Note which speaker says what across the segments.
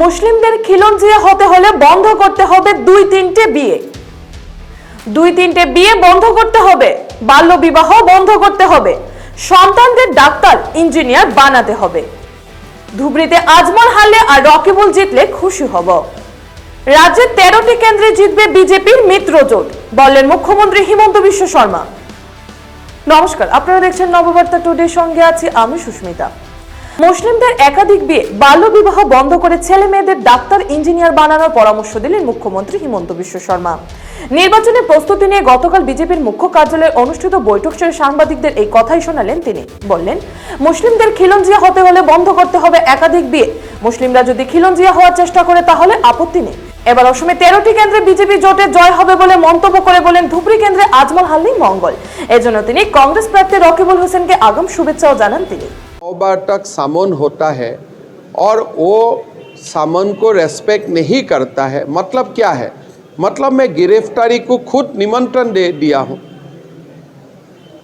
Speaker 1: মুসলিমদের খিলঞ্জিয়া হতে হলে বন্ধ করতে হবে দুই তিনটে বিয়ে। দুই তিনটে বিয়ে বন্ধ করতে হবে, বাল্য বিবাহ বন্ধ করতে হবে, সন্তানদের ডাক্তার, ইঞ্জিনিয়ার বানাতে হবে। ধুবড়িতে আজমল হারলে আর রকিবুল জিতলে খুশি হব। রাজ্যের তেরোটি কেন্দ্রে জিতবে বিজেপির মিত্র জোট, বললেন মুখ্যমন্ত্রী হিমন্ত বিশ্ব শর্মা। নমস্কার, আপনারা দেখছেন নববার্তা টুডে সঙ্গে আছি আমি সুস্মিতা। মুসলিমদের একাধিক বিয়ে, বাল্য বিবাহ বন্ধ করে ছেলে মেয়েদের ডাক্তার, ইঞ্জিনিয়ার বানানোর পরামর্শ দিলেন মুখ্যমন্ত্রী হিমন্ত বিশ্ব শর্মা। নির্বাচনে প্রস্তুতি নিয়ে গতকাল বিজেপির মুখ্য কার্যালয়ে অনুষ্ঠিত বৈঠক শেষে সাংবাদিকদের এই কথাই শোনালেন তিনি। বললেন, মুসলিমদের খিলঞ্জিয়া হতে হলে বন্ধ করতে হবে একাধিক বিয়ে। মুসলিমরা যদি খিলঞ্জিয়া হওয়ার চেষ্টা করে তাহলে আপত্তি নেই। এবার অসমে তেরোটি কেন্দ্রে বিজেপি জোটে জয় হবে বলে মন্তব্য করে বলেন ধুবড়ি কেন্দ্রে আজমল হাল্লি মঙ্গল। এজন্য তিনি কংগ্রেস প্রার্থী রকিবুল হোসেনকে আগাম শুভেচ্ছাও জানান তিনি।
Speaker 2: नौ बार तक सामन होता है और वो सामन को रेस्पेक्ट नहीं करता है। मतलब क्या है? मतलब मैं गिरफ्तारी को खुद निमंत्रण दे दिया हूँ।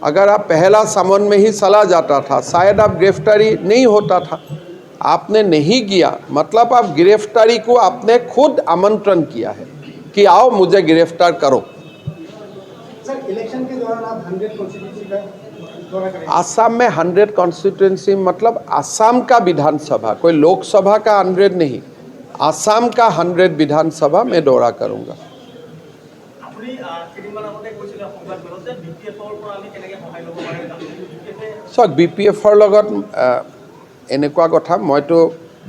Speaker 2: अगर आप पहला सामन में ही चला जाता था, शायद आप गिरफ्तारी नहीं होता था। आपने नहीं किया। मतलब आप गिरफ्तारी को आपने खुद आमंत्रण किया है कि आओ मुझे गिरफ़्तार करो।
Speaker 3: सर, इलेक्शन के दौरान आप हंड्रेड कॉन्स्टिट्यूंसी का दौरा करेंगे
Speaker 2: आसाम में हंड्रेड कॉन्स्टिट्यूंसी मतलब आसाम का विधानसभा कोई लोकसभा का हंड्रेड नहीं आसाम का हंड्रेड विधानसभा में दौरा करूंगा
Speaker 4: আপুনি আহ, কেইদিনমান আগতে কৈছিলে সংবাদমেলত যে বি পি এফৰ পৰা আমি কেনেকৈ সহায় ল'ব পাৰে বি পি এফে
Speaker 2: চাওক বি পি এফৰ লগত আহ, এনেকুৱা কথা মইতো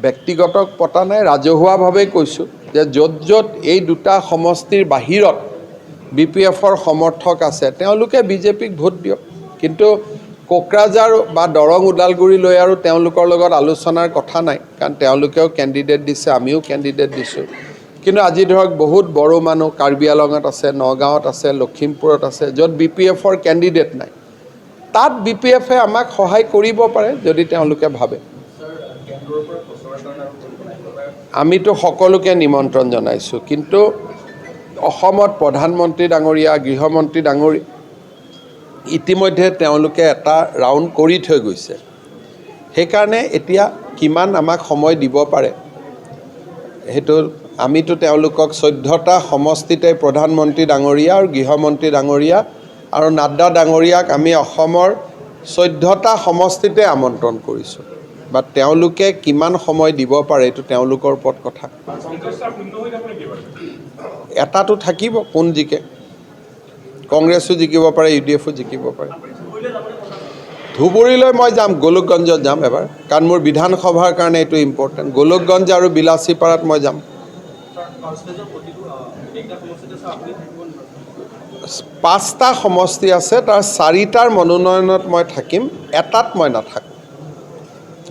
Speaker 2: ব্যক্তিগত পতা নাই ৰাজহুৱাভাৱেই কৈছোঁ যে য'ত য'ত এই দুটা সমষ্টিৰ বাহিৰত বি পি এফৰ সমৰ্থক আছে তেওঁলোকে বিজেপিক ভোট দিয়ক কিন্তু কোকৰাঝাৰ বা দৰং ওদালগুৰিলৈ আৰু তেওঁলোকৰ লগত আলোচনাৰ কথা নাই কাৰণ তেওঁলোকেও কেণ্ডিডেট দিছে আমিও কেণ্ডিডেট দিছোঁ। কিন্তু আজি ধৰক বহুত বড়ো মানুহ কাৰ্বি আলঙত আছে নগাঁৱত আছে লখিমপুৰত আছে য'ত বি পি এফৰ কেণ্ডিডেট নাই। তাত বি পি এফে আমাক সহায় কৰিব পাৰে যদি তেওঁলোকে ভাবে। আমিতো সকলোকে নিমন্ত্ৰণ জনাইছোঁ কিন্তু অসমত প্ৰধানমন্ত্ৰী ডাঙৰীয়া গৃহমন্ত্ৰী ডাঙৰীয়া ইতিমধ্যে তেওঁলোকে এটা ৰাউণ্ড কৰি থৈ গৈছে। সেইকাৰণে এতিয়া কিমান আমাক সময় দিব পাৰে? সেইটো আমিতো তেওঁলোকক চৈধ্যটা সমষ্টিতে প্ৰধানমন্ত্ৰী ডাঙৰীয়া আৰু গৃহমন্ত্ৰী ডাঙৰীয়া আৰু নাড্ডা ডাঙৰীয়াক আমি অসমৰ চৈধ্যটা সমষ্টিতে আমন্ত্ৰণ কৰিছোঁ। বা তেওঁলোকে কিমান সময় দিব পাৰে এইটো তেওঁলোকৰ ওপৰত কথা। এটাতো থাকিব কোন জিকে। কংগ্ৰেছো জিকিব পাৰে ইউ ডি এফো জিকিব পাৰে। ধুবুৰীলৈ মই যাম, গোলোকগঞ্জত যাম এবাৰ। কাৰণ মোৰ বিধানসভাৰ কাৰণে এইটো ইম্পৰ্টেণ্ট গোলোকগঞ্জ আৰু বিলাচীপাৰাত মই যাম? পাঁচটা সমষ্টি আছে, তাৰ চাৰিটাৰ মনোনয়নত মই থাকিম, এটাত মই নাথাকোঁ।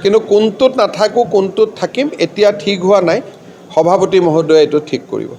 Speaker 2: কিন্তু কোনটোত নাথাকোঁ, কোনটোত থাকিম, এতিয়া ঠিক হোৱা নাই। সভাপতি মহোদয়ে এইটো ঠিক কৰিব।